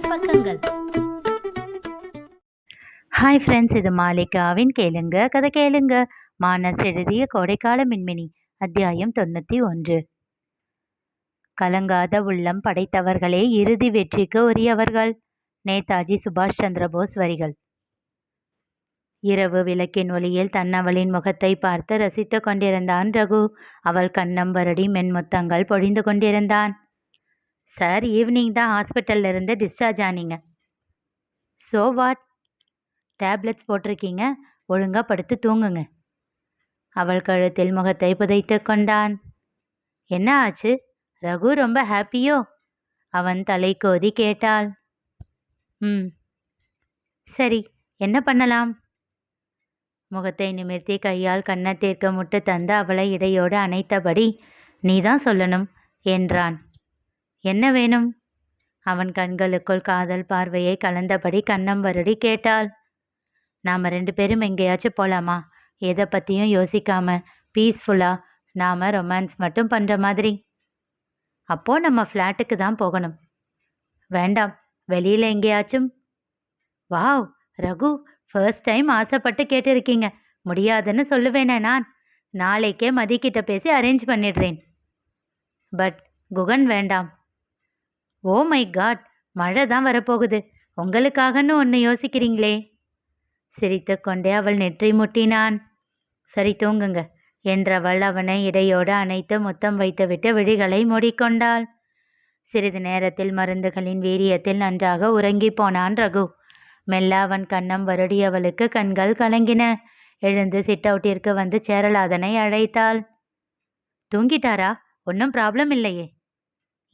Business பக்கங்கள். Hi friends இது மாலிகாவின் கேளுங்க கதை கேளுங்க. மானஸ் எழுதிய கோடைக்கால மின்மினி அத்தியாயம் தொண்ணூற்றி ஒன்று. கலங்காத உள்ளம் படைத்தவர்களே இறுதி வெற்றிக்கு உரியவர்கள். நேதாஜி சுபாஷ் சந்திர போஸ் வரிகள். இரவு விளக்கின் ஒளியில் தன்னவளின் முகத்தை பார்த்து ரசித்து கொண்டிருந்தான் ரகு. அவள் கண்ணம் வருடி மென்முத்தங்கள் பொழிந்து கொண்டிருந்தான். சார் ஈவினிங் தான் ஹாஸ்பிட்டலில் இருந்து டிஸ்சார்ஜ் ஆனீங்க. So what? டேப்லெட்ஸ் போட்டிருக்கீங்க. ஒழுங்காக படுத்து தூங்குங்க. அவள் கழுத்தில் முகத்தை புதைத்து கொண்டான். என்ன ஆச்சு? ரகு ரொம்ப ஹாப்பியோ? அவன் தலை கோதி கேட்டாள். ம். சரி என்ன பண்ணலாம்? முகத்தை நிமிர்த்தி கையால் கன்னத்திற்கு முட்டு தந்து அவளை இடையோடு அணைத்தபடி நீதான் சொல்லணும் என்றான். என்ன வேணும்? அவன் கண்களுக்குள் காதல் பார்வையை கலந்தபடி கண்ணம் வருடி கேட்டாள். நாம் ரெண்டு பேரும் எங்கேயாச்சும் போகலாமா எதை பற்றியும் யோசிக்காம பீஸ்ஃபுல்லாக நாம் ரொமான்ஸ் மட்டும் பண்ணுற மாதிரி. அப்போது நம்ம ஃப்ளாட்டுக்கு தான் போகணும். வேண்டாம். வெளியில் எங்கேயாச்சும். வாவ்! ரகு ஃபர்ஸ்ட் டைம் ஆசைப்பட்டு கேட்டிருக்கீங்க. முடியாதுன்னு சொல்லுவேனே நான். நாளைக்கே மதிக்கிட்ட பேசி அரேஞ்ச் பண்ணிடுறேன். பட் குகன் வேண்டாம். ஓ மை காட் மழை தான் வரப்போகுது. உங்களுக்காகன்னு ஒன்று யோசிக்கிறீங்களே? சிரித்து கொண்டே அவள் நெற்றி முட்டினான். சரி தூங்குங்க என்றவள் அவனை இடையோடு அணைத்து முத்தம் வைத்துவிட்டு விழிகளை மூடிக்கொண்டாள். சிறிது நேரத்தில் மருந்துகளின் வீரியத்தில் நன்றாக உறங்கி போனான் ரகு. மெல்ல அவன் கண்ணம் வருடியவளுக்கு கண்கள் கலங்கின. எழுந்து சிட் அவுட்டிற்கு வந்து சேரலாதனை அழைத்தாள். தூங்கிட்டாரா? ஒன்றும் ப்ராப்ளம் இல்லையே.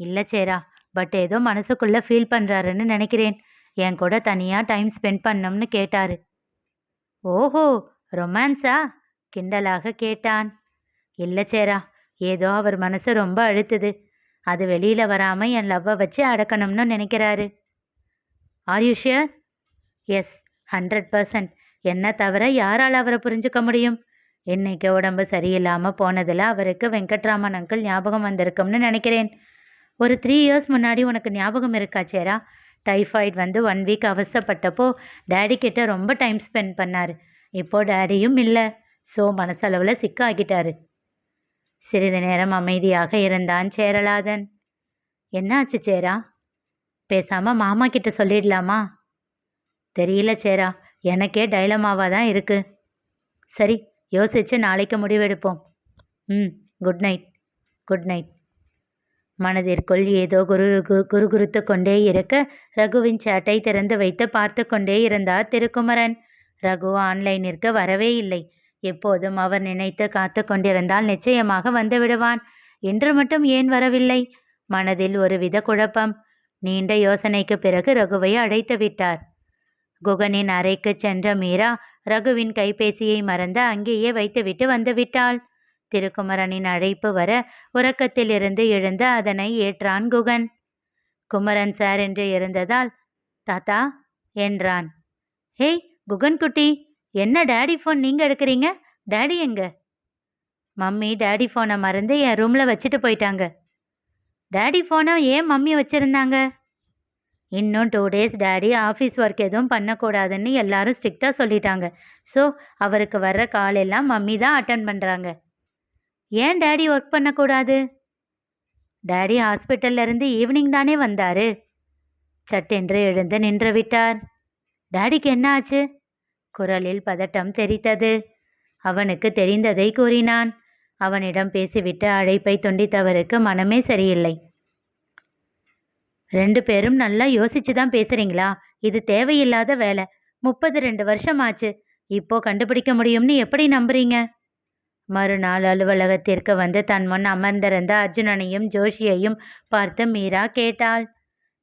இல்லை சேரா பட் ஏதோ மனசுக்குள்ளே ஃபீல் பண்ணுறாருன்னு நினைக்கிறேன். என் கூட தனியாக டைம் ஸ்பெண்ட் பண்ணோம்னு கேட்டார். ஓஹோ! ரொமான்ஸா? கிண்டலாக கேட்டான். இல்லை சேரா ஏதோ அவர் மனசு ரொம்ப அழுத்துது. அது வெளியில் வராமல் என் லவ்வை வச்சு அடக்கணும்னு நினைக்கிறாரு. Are you sure yes hundred percent என்ன தவிர யாரால் அவரை புரிஞ்சுக்க முடியும்? இன்னைக்கு உடம்பு சரியில்லாமல் போனதில் அவருக்கு வெங்கட்ராமன் அங்கிள் ஞாபகம் வந்திருக்கும்னு நினைக்கிறேன். ஒரு த்ரீ இயர்ஸ் முன்னாடி உனக்கு ஞாபகம் இருக்கா சேரா? டைஃபாய்டு வந்து ஒன் வீக் அவசப்பட்டப்போ டேடி கிட்ட ரொம்ப டைம் ஸ்பெண்ட் பண்ணார். இப்போ டேடியும் இல்லை. ஸோ மனசளவில் சிக்காகிட்டாரு சிறிது நேரம் அமைதியாக இருந்தான் சேரலாதன். என்னாச்சு சேரா? பேசாமல் மாமா கிட்ட சொல்லிடலாமா? தெரியல சேரா. எனக்கே டைலமாவாக தான் இருக்குது சரி யோசிச்சு நாளைக்கு முடிவெடுப்போம். ம் குட் நைட் குட் நைட் மனதிற்குள் ஏதோ குரு கு- குறுகுறுத்து கொண்டே இருக்க ரகுவின் சேட்டை திறந்து வைத்து பார்த்து கொண்டே இருந்தார் திருக்குமரன். ரகு ஆன்லைனிற்கு வரவே இல்லை. எப்போதும் அவர் நினைத்து காத்து கொண்டிருந்தால் நிச்சயமாக வந்து விடுவான். இன்று மட்டும் ஏன் வரவில்லை? மனதில் ஒருவித குழப்பம். நீண்ட யோசனைக்கு பிறகு ரகுவை அழைத்து விட்டார். குகனின் அறைக்கு சென்ற மீரா ரகுவின் கைபேசியை மறந்து அங்கேயே வைத்துவிட்டு வந்துவிட்டாள் திருக்குமரனின் அழைப்பு வர உறக்கத்திலிருந்து எழுந்து அதனை ஏற்றான் குகன். குமரன் சார் என்று இருந்ததால் தாத்தா என்றான். ஹேய் குகன் குட்டி என்ன டேடி ஃபோன் நீங்க எடுக்கிறீங்க? டேடி எங்க? மம்மி டேடி ஃபோனை மறந்து என் ரூம்ல வச்சுட்டு போயிட்டாங்க. டேடி ஃபோனை ஏன் மம்மி வச்சிருந்தாங்க? இன்னும் two days daddy office work எதுவும் பண்ணக்கூடாதுன்னு எல்லாரும் ஸ்ட்ரிக்டாக சொல்லிட்டாங்க. ஸோ அவருக்கு வர்ற கால் எல்லாம் மம்மி தான் அட்டன் பண்ணுறாங்க ஏன் டேடி ஒர்க் பண்ணக்கூடாது? டேடி ஹாஸ்பிட்டல்ல இருந்து ஈவினிங் தானே வந்தாரு. சட்டென்று எழுந்து நின்று விட்டார். டேடிக்கு என்ன ஆச்சு குரலில் பதட்டம் தெரித்தது. அவனுக்கு தெரிந்ததை கூறினான். அவனிடம் பேசிவிட்டு அழைப்பை துண்டித்தவருக்கு மனமே சரியில்லை. ரெண்டு பேரும் நல்லா யோசிச்சு தான் பேசுறீங்களா? இது தேவையில்லாத வேலை. முப்பது ரெண்டு வருஷம் ஆச்சு இப்போ கண்டுபிடிக்க முடியும்னு எப்படி நம்புறீங்க? மறுநாள் அலுவலகத்திற்கு வந்து தன் முன் அமர்ந்திருந்த அர்ஜுனனையும் ஜோஷியையும் பார்த்து மீரா கேட்டாள்.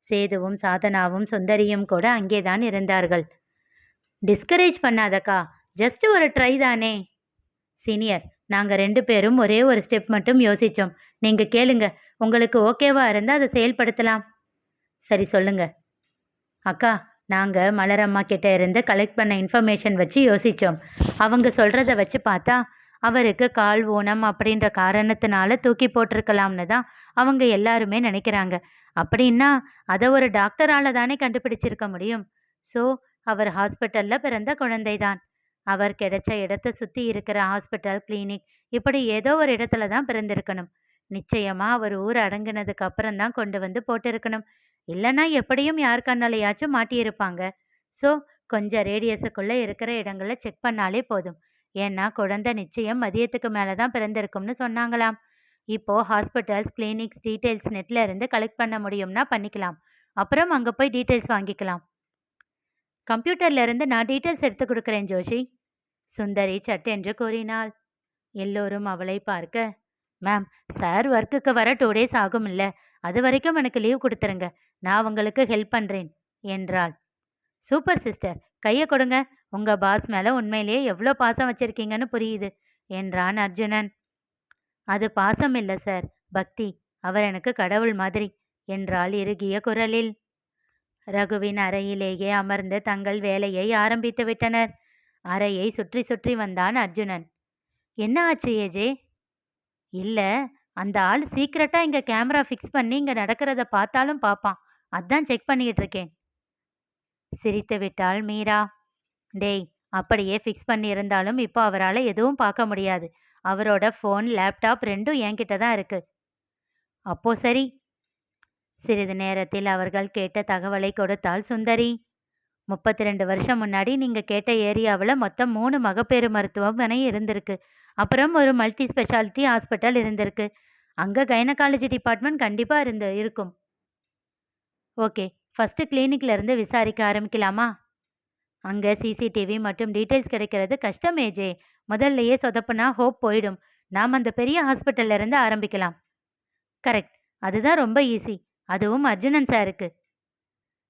சேதுவும் சாதனாவும் சுந்தரியும் கூட அங்கேதான் இருந்தார்கள். டிஸ்கரேஜ் பண்ணாதக்கா ஜஸ்ட் ஒரு ட்ரை தானே. சீனியர் நாங்கள் ரெண்டு பேரும் ஒரே ஒரு ஸ்டெப் மட்டும் யோசித்தோம் நீங்கள் கேளுங்க உங்களுக்கு ஓகேவா இருந்தால் அதை செயல்படுத்தலாம். சரி சொல்லுங்க. அக்கா நாங்கள் மலரம்மா கிட்ட இருந்து கலெக்ட் பண்ண இன்ஃபர்மேஷன் வச்சு யோசித்தோம் அவங்க சொல்கிறத வச்சு பார்த்தா அவருக்கு கால் ஊனம் அப்படின்ற காரணத்தினால தூக்கி போட்டிருக்கலாம்னு தான் அவங்க எல்லாருமே நினைக்கிறாங்க. அப்படின்னா அதை ஒரு டாக்டரால தானே கண்டுபிடிச்சிருக்க முடியும். ஸோ அவர் ஹாஸ்பிட்டலில் பிறந்த குழந்தைதான். அவர் கிடைச்ச இடத்த சுற்றி இருக்கிற ஹாஸ்பிட்டல் கிளினிக் இப்படி ஏதோ ஒரு இடத்துல தான் பிறந்திருக்கணும். நிச்சயமா அவர் ஊர் அடங்கினதுக்கு அப்புறம் தான் கொண்டு வந்து போட்டிருக்கணும். இல்லைன்னா எப்படியும் யார் கண்ணாலையாச்சும் மாட்டியிருப்பாங்க. ஸோ கொஞ்சம் ரேடியஸுக்குள்ளே இருக்கிற இடங்களை செக் பண்ணாலே போதும். ஏன்னா குழந்தை நிச்சயம் மதியத்துக்கு மேலே தான் பிறந்திருக்கும்னு சொன்னாங்களாம். இப்போ ஹாஸ்பிட்டல்ஸ் கிளினிக்ஸ் டீட்டெயில்ஸ் நெட்ல இருந்து கலெக்ட் பண்ண முடியும்னா பண்ணிக்கலாம். அப்புறம் அங்கே போய் டீட்டெயில்ஸ் வாங்கிக்கலாம். கம்ப்யூட்டர்ல இருந்து நான் டீட்டெயில்ஸ் எடுத்து கொடுக்குறேன் ஜோஷி. சுந்தரி சட்டென்று கூறினாள். எல்லோரும் அவளை பார்க்க மேம் சார் ஒர்க்குக்கு வர டூ டேஸ் ஆகும் இல்லை அது வரைக்கும் எனக்கு லீவ் கொடுத்துருங்க. நான் உங்களுக்கு ஹெல்ப் பண்ணுறேன் என்றாள். Super sister. கையை கொடுங்க. உங்க பாஸ் மேலே உண்மையிலேயே எவ்வளோ பாசம் வச்சிருக்கீங்கன்னு புரியுது என்றான் அர்ஜுனன். அது பாசம் இல்லை சார் பக்தி. அவர் எனக்கு கடவுள் மாதிரி என்றால் இறுகிய குரலில். ரகுவின் அறையிலேயே அமர்ந்து தங்கள் வேலையை ஆரம்பித்து விட்டனர். அறையை சுற்றி சுற்றி வந்தான் அர்ஜுனன். என்ன ஆச்சு ஏஜே இல்லை அந்த ஆள் சீக்கிரட்டாக இங்கே கேமரா ஃபிக்ஸ் பண்ணி இங்கே நடக்கிறத பார்த்தாலும் பார்ப்பான். அதான் செக் பண்ணிக்கிட்டு இருக்கேன். சிரித்து விட்டாள் மீரா. டேய் அப்படியே ஃபிக்ஸ் பண்ணியிருந்தாலும் இப்போ அவரால் எதுவும் பார்க்க முடியாது. அவரோட ஃபோன் லேப்டாப் ரெண்டும் என்கிட்ட தான் இருக்கு. அப்போ சரி. சிறிது நேரத்தில் அவர்கள் கேட்ட தகவலை கொடுத்தால் சுந்தரி. முப்பத்தி ரெண்டு வருஷம் முன்னாடி நீங்கள் கேட்ட ஏரியாவில் மொத்தம் மூணு மகப்பேறு மருத்துவமனை இருந்திருக்கு. அப்புறம் ஒரு மல்டி ஸ்பெஷாலிட்டி ஹாஸ்பிட்டல் இருந்திருக்கு. அங்கே கைனகாலஜி டிபார்ட்மெண்ட் கண்டிப்பாக இருந்து இருக்கும். ஓகே ஃபஸ்ட்டு கிளினிக்ல இருந்து விசாரிக்க ஆரம்பிக்கலாமா? அங்கே சிசிடிவி மற்றும் டீட்டெயில்ஸ் கிடைக்கிறது கஷ்டம் ஏஜே முதல்லையே சொதப்புனா ஹோப் போயிடும். நாம் அந்த பெரிய ஹாஸ்பிட்டல்ல இருந்து ஆரம்பிக்கலாம். கரெக்ட் அதுதான் ரொம்ப ஈஸி அதுவும் அர்ஜுனன் சாருக்கு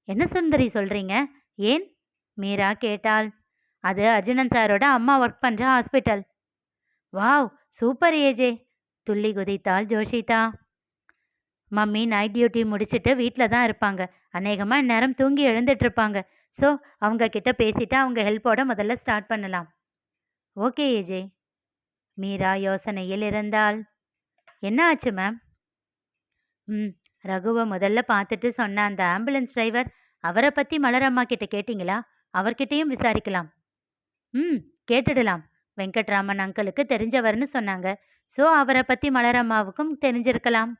என்ன சுந்தரி சொல்கிறீங்க ஏன்? மீரா கேட்டாள். அது அர்ஜுனன் சாரோட அம்மா ஒர்க் பண்ணுற ஹாஸ்பிட்டல் வாவ்! சூப்பர் ஏஜே துள்ளி குதித்தாள் ஜோஷிதா. மம்மி நைட் டியூட்டி முடிச்சுட்டு வீட்டில் தான் இருப்பாங்க. அநேகமாக இந்நேரம் தூங்கி எழுந்துட்டு இருப்பாங்க. ஸோ அவங்க கிட்ட பேசிட்டு அவங்க ஹெல்ப்போட முதல்ல ஸ்டார்ட் பண்ணலாம். ஓகே ஏஜே மீரா யோசனையில் இருந்தால் என்ன ஆச்சு மேம் ம் ரகுவை முதல்ல பார்த்துட்டு சொன்ன அந்த ஆம்புலன்ஸ் டிரைவர் அவரை பற்றி மலரம்மா கிட்ட கேட்டிங்களா? அவர்கிட்டையும் விசாரிக்கலாம். ம் கேட்டுடலாம். வெங்கட்ராமன் அங்கிளுக்கு தெரிஞ்சவர்னு சொன்னாங்க. ஸோ அவரை பற்றி மலரம்மாவுக்கும் தெரிஞ்சிருக்கலாம்.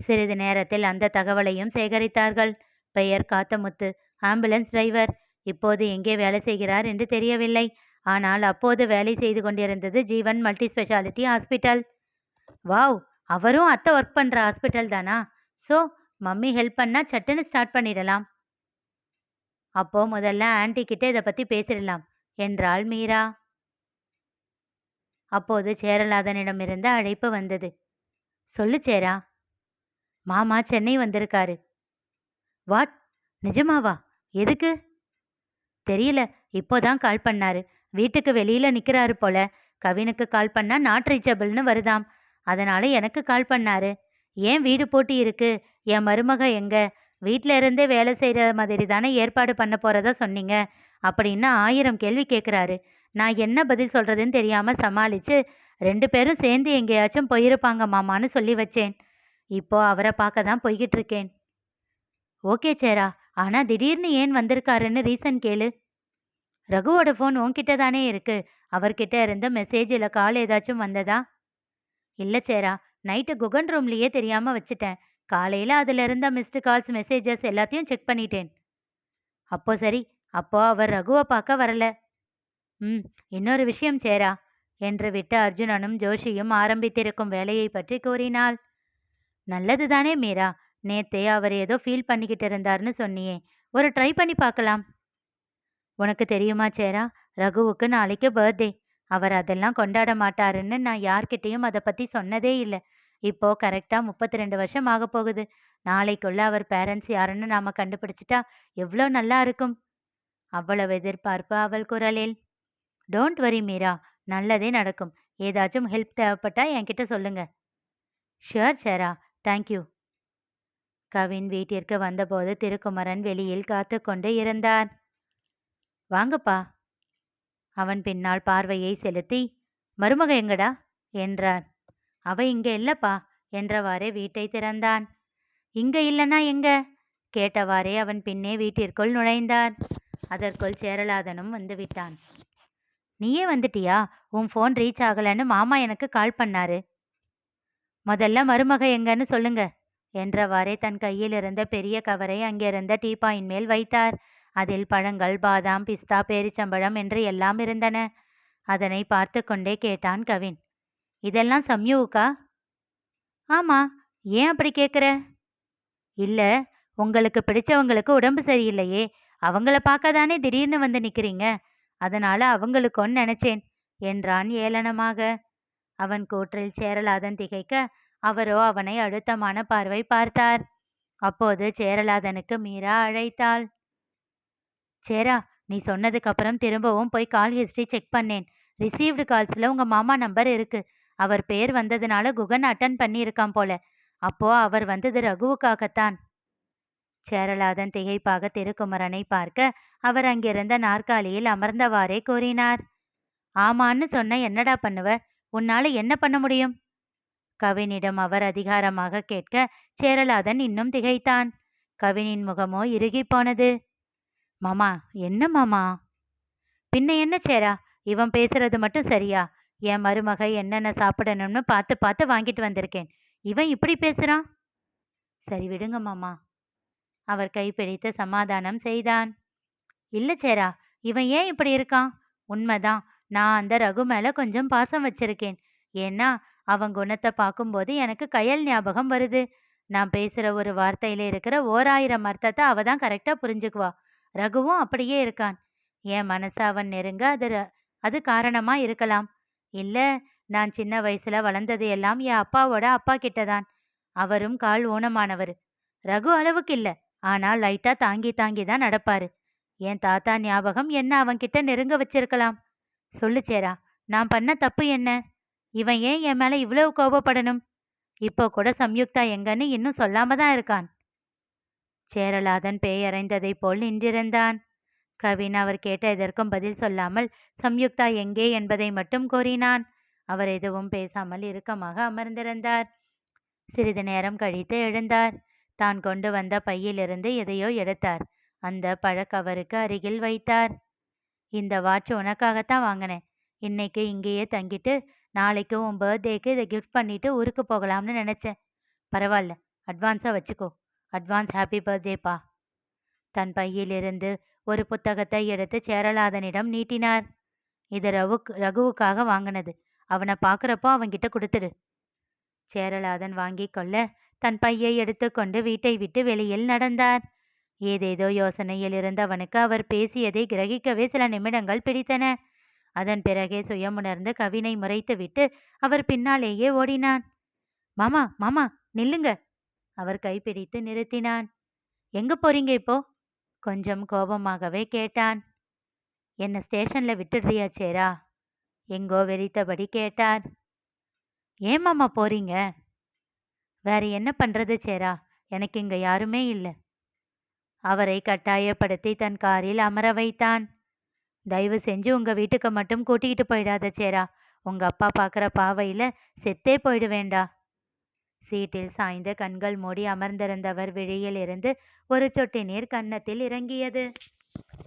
சிறிது நேரத்தில் அந்த தகவலையும் சேகரித்தார்கள். பெயர் காத்தமுத்து. ஆம்புலன்ஸ் டிரைவர் இப்போது எங்கே வேலை செய்கிறார் என்று தெரியவில்லை. ஆனால் அப்போது வேலை செய்து கொண்டிருந்தது Jeevan multi speciality hospital wow! அவரும் அத்தை ஒர்க் பண்ணுற ஹாஸ்பிட்டல் தானா? ஸோ மம்மி ஹெல்ப் பண்ணால் சட்டுன்னு ஸ்டார்ட் பண்ணிடலாம். அப்போ முதல்ல ஆன்டி கிட்ட இதை பற்றி பேசிடலாம் என்றாள் மீரா. அப்போது சேரலாதனிடமிருந்து அழைப்பு வந்தது. சொல்லு சேரா. மாமா சென்னை வந்திருக்காரு. வாட்! நிஜமாவா? எதுக்கு? தெரியல. இப்போதான் கால் பண்ணாரு. வீட்டுக்கு வெளியில நிக்கிறாரு போல. கவினுக்கு கால் பண்ணா நாட் ரீச்சபிள்னு வருதாம். அதனால எனக்கு கால் பண்ணாரு. ஏன் வீடு போட்டி இருக்கு? என் மருமக எங்க? வீட்டில இருந்தே வேலை செய்கிற மாதிரி தானே ஏற்பாடு பண்ண போறதா சொன்னீங்க? அப்படின்னு ஆயிரம் கேள்வி கேட்குறாரு நான் என்ன பதில் சொல்றதுன்னு தெரியாம சமாளிச்சு ரெண்டு பேரும் சேர்ந்து எங்கேயாச்சும் போயிருப்பாங்க மாமான்னு சொல்லி வச்சேன். இப்போ அவரை பார்க்க தான் போய்கிட்டு இருக்கேன். ஓகே சேரா. ஆனா திடீர்னு ஏன் வந்திருக்காருன்னு ரீசன் கேளு. ரகுவோட ஃபோன் உன்கிட்ட தானே இருக்கு. அவர்கிட்ட இருந்த மெசேஜில் கால் ஏதாச்சும் வந்ததா? இல்லை சேரா நைட்டு குகன் ரூம்லயே தெரியாமல் வச்சுட்டேன். காலையில் அதுல இருந்த மிஸ்டு கால்ஸ் மெசேஜஸ் எல்லாத்தையும் செக் பண்ணிட்டேன். அப்போ சரி அப்போ அவர் ரகுவை பார்க்க வரல. ம் இன்னொரு விஷயம் சேரா என்று விட்டு அர்ஜுனனும் ஜோஷியும் ஆரம்பித்திருக்கும் வேலையை பற்றி கூறினாள். நல்லது தானே மீரா நேத்தே அவர் ஏதோ ஃபீல் பண்ணிக்கிட்டு இருந்தார்னு சொன்னியே. ஒரு ட்ரை பண்ணி பார்க்கலாம். உனக்கு தெரியுமா சேரா? ரகுவுக்கு நாளைக்கு பர்த்டே அவர் அதெல்லாம் கொண்டாட மாட்டாருன்னு நான் யார்கிட்டயும் அதை பற்றி சொன்னதே இல்லை. இப்போ கரெக்டாக முப்பத்தி ரெண்டு வருஷம் ஆக போகுது. நாளைக்குள்ள அவர் பேரண்ட்ஸ் யாருன்னு நாம கண்டுபிடிச்சிட்டா எவ்வளோ நல்லா இருக்கும். அவ்வளவு எதிர்பார்ப்பு அவள் குரலில். Don't worry Meera. நல்லதே நடக்கும். ஏதாச்சும் ஹெல்ப் தேவைப்பட்டா என்கிட்ட சொல்லுங்க. ஷுவர் சேரா. தேங்க்யூ கவின் வீட்டிற்கு வந்தபோது திருக்குமரன் வெளியில் காத்து கொண்டு இருந்தார் வாங்கப்பா. அவன் பின்னால் பார்வையை செலுத்தி மருமக எங்கடா? என்றார் அவ இங்க இல்லப்பா என்றவாறே வீட்டை திறந்தான். இங்க இல்லனா எங்க? கேட்டவாறே அவன் பின்னே வீட்டிற்குள் நுழைந்தார் அதற்குள் சேரலாதனும் வந்து விட்டான். நீயே வந்துட்டியா? உன் ஃபோன் ரீச் ஆகலைன்னு மாமா எனக்கு கால் பண்ணாரு. முதல்ல மருமக எங்கன்னு சொல்லுங்க. என்றவாறே தன் கையில் இருந்த பெரிய கவரை அங்கிருந்த டீபாயின் மேல் வைத்தார். அதில் பழங்கள் பாதாம் பிஸ்தா பேரிச்சம்பழம் என்று எல்லாம் இருந்தன. அதனை பார்த்து கொண்டே கேட்டான் கவின். இதெல்லாம் சம்யூவுக்கா? ஆமா. ஏன் அப்படி கேட்குற இல்ல உங்களுக்கு பிடிச்சவங்களுக்கு உடம்பு சரியில்லையே. அவங்கள பார்க்க தானே திடீர்னு வந்து நிக்கிறீங்க. அதனால அவங்களுக்கொன்னு நினைச்சேன் என்றான் ஏளனமாக. அவன் கூற்றில் சேரலாதன் திகைக்க அவரோ அவனை அழுத்தமான பார்வை பார்த்தார். அப்போது சேரலாதனுக்கு மீரா அழைத்தாள். சேரா நீ சொன்னதுக்கு அப்புறம் திரும்பவும் போய் கால் ஹிஸ்டரி செக் பண்ணேன். ரிசீவ்டு கால்ஸில் உங்கள் மாமா நம்பர் இருக்கு. அவர் பேர் வந்ததுனால குகன் அட்டன் பண்ணியிருக்கான் போல. அப்போ அவர் வந்தது ரகுவுக்காகத்தான். சேரலாதன் திகைப்பாக திருக்குமரனை பார்க்க அவர் அங்கிருந்த நாற்காலியில் அமர்ந்தவாறே கூறினார். ஆமான்னு சொன்ன என்னடா பண்ணுவ? உன்னால என்ன பண்ண முடியும்? கவினிடம் அவர் அதிகாரமாக கேட்க சேரலாதன் இன்னும் திகைத்தான். கவினின் முகமோ இறுகி போனது. மாமா என்ன மாமா? பின்ன என்ன சேரா? இவன் பேசுறது மட்டும் சரியா? என் மருமக என்னென்ன சாப்பிடணும்னு பார்த்து பார்த்து வாங்கிட்டு வந்திருக்கேன். இவன் இப்படி பேசுறான்? சரி விடுங்க மாமா. அவர் கைப்பிடித்து சமாதானம் செய்தான். இல்ல சேரா இவன் ஏன் இப்படி இருக்கான்? உண்மைதான். நான் அந்த ரகு மேல கொஞ்சம் பாசம் வச்சிருக்கேன். ஏன்னா அவன் குணத்தை பார்க்கும்போது எனக்கு கயல் ஞாபகம் வருது. நான் பேசுகிற ஒரு வார்த்தையில் இருக்கிற ஓராயிரம் அர்த்தத்தை அவ தான் கரெக்டாக புரிஞ்சுக்குவா. ரகுவும் அப்படியே இருக்கான். என் மனசு அவன் நெருங்க அது ர- அது காரணமாக இருக்கலாம். இல்லை நான் சின்ன வயசில் வளர்ந்தது எல்லாம் என் அப்பாவோட அப்பா கிட்டதான். அவரும் கால் ஊனமானவர். ரகு அளவுக்கு இல்லை. ஆனால் லைட்டாக தாங்கி தாங்கி தான் நடப்பாரு. என் தாத்தா ஞாபகம் என்ன அவன்கிட்ட நெருங்க வச்சிருக்கலாம்? சொல்லு சேரா நான் பண்ண தப்பு என்ன? இவன் ஏன் என் மேல இவ்வளவு கோபப்படணும்? இப்போ கூட சம்யுக்தா எங்கன்னு இன்னும் சொல்லாம தான் இருக்கான். சேரலாதன் பேயறைந்ததைப் போல் நின்றிருந்தான். கவின் அவர் கேட்ட எதற்கும் பதில் சொல்லாமல் சம்யுக்தா எங்கே என்பதை மட்டும் கூறினான். அவர் எதுவும் பேசாமல் இறுக்கமாக அமர்ந்திருந்தார். சிறிது நேரம் கழித்து எழுந்தார். தான் கொண்டு வந்த பையிலிருந்து எதையோ எடுத்தார். அந்த பழக்கவருக்கு அருகில் வைத்தார். இந்த வாட்ச் உனக்காகத்தான் வாங்கினேன். இன்னைக்கு இங்கேயே தங்கிட்டு நாளைக்கு உன் பர்த்டேக்கு இதை கிஃப்ட் பண்ணிட்டு ஊருக்கு போகலாம்னு நினைச்சேன். பரவாயில்ல அட்வான்ஸாக வச்சுக்கோ. அட்வான்ஸ் ஹாப்பி பர்த்டேப்பா தன் பையிலிருந்து ஒரு புத்தகத்தை எடுத்து சேரலாதனிடம் நீட்டினார். இது ரவுக் ரகுவுக்காக வாங்கினது. அவனை பார்க்குறப்போ அவன்கிட்ட கொடுத்துடு. சேரலாதன் வாங்கி கொள்ள தன் பையை எடுத்துக்கொண்டு வீட்டை விட்டு வெளியில் நடந்தார். ஏதேதோ யோசனையில் இருந்தவனுக்கு அவர் பேசியதை கிரகிக்கவே சில நிமிடங்கள் பிடித்தன. அதன் பிறகே சுயமுணர்ந்து கவினை முறைத்துவிட்டு அவர் பின்னாலேயே ஓடினான். மாமா மாமா நில்லுங்க அவர் கைப்பிடித்து நிறுத்தினான். எங்க போறீங்க இப்போ? கொஞ்சம் கோபமாகவே கேட்டான். என்ன ஸ்டேஷன்ல விட்டுடுறியா சேரா? எங்கோ வெறித்தபடி கேட்டார். ஏன் மாமா போறீங்க? வேற என்ன பண்றது சேரா? எனக்கு இங்க யாருமே இல்லை. அவரை கட்டாயப்படுத்தி தன் காரில் அமர வைத்தான். தயவு செஞ்சு உங்கள் வீட்டுக்கு மட்டும் கூட்டிகிட்டு போயிடாத சேரா. உங்கள் அப்பா பார்க்குற பாவையில் செத்தே போயிடுவேண்டா சீட்டில் சாய்ந்த கண்கள் மூடி அமர்ந்திருந்தவர் விழியில் இருந்து ஒரு சொட்டு நீர் கன்னத்தில் இறங்கியது.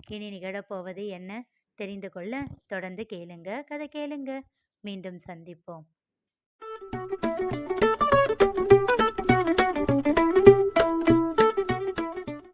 இனி நிகழப்போவது என்ன? தெரிந்து கொள்ள தொடர்ந்து கேளுங்க. கதை கேளுங்க. மீண்டும் சந்திப்போம்.